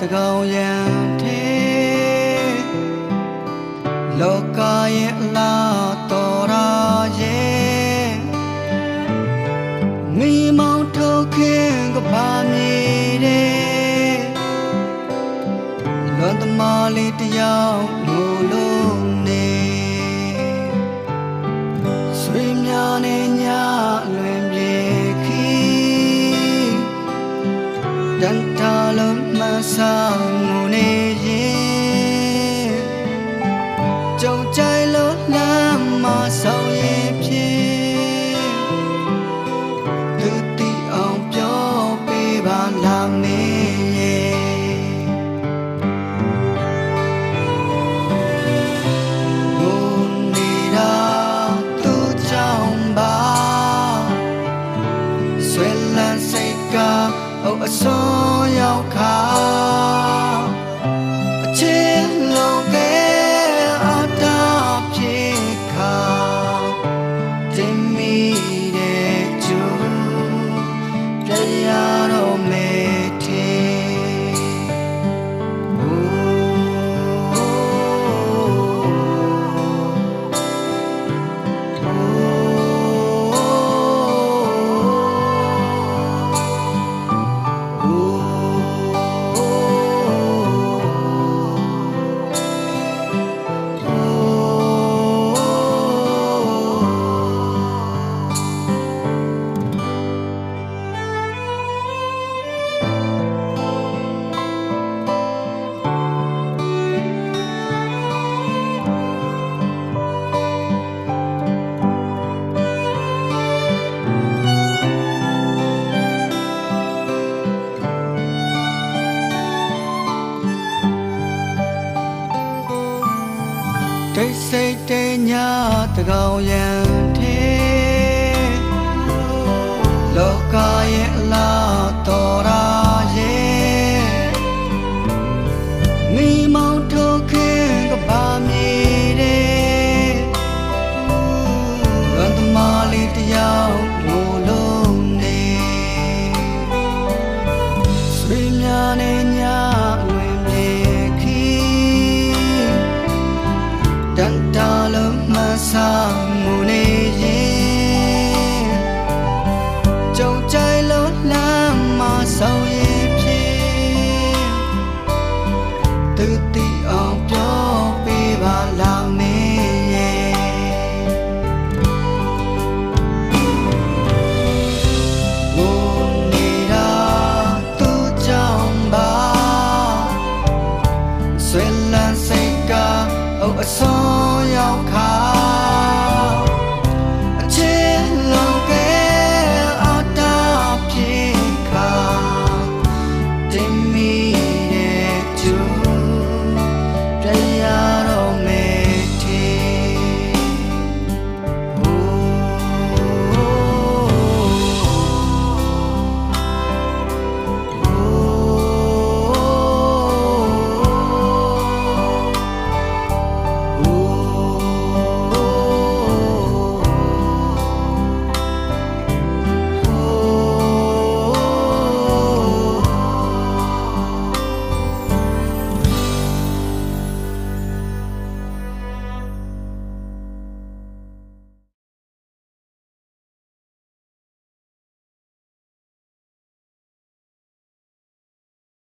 တကောင်ရန်သေးလောကရဲ့အလားတော်ရာရဲ့မိမောင်ထုတ်ခင်ကပါမြည်တဲ့လွန်သမားလေးတယောက်လို့လို့နေဆွေများနေညလွယ် လုံးမဆောင်ငုံနေရင်ကြုံကြိုင်လို့လမ်းမဆောင်ရင်ဖြစ်သူတီအောင်ပြောပေးပါလားမင်းရဲ့ဘုံနေတာ ဒိတ်စိတ်တဲ့ညတကောင်ရန် ဆောင်မူနေရင်ကြုံကြိုင်လို့လမ်းမဆောင်ရင်ဖြင့်သူတည်အောင်ပြောပေးပါလားမင်းရဲ့ငိုနေတာသူကြောင့်ပါဆွေလန်းစိတ်ကအုပ်အဆော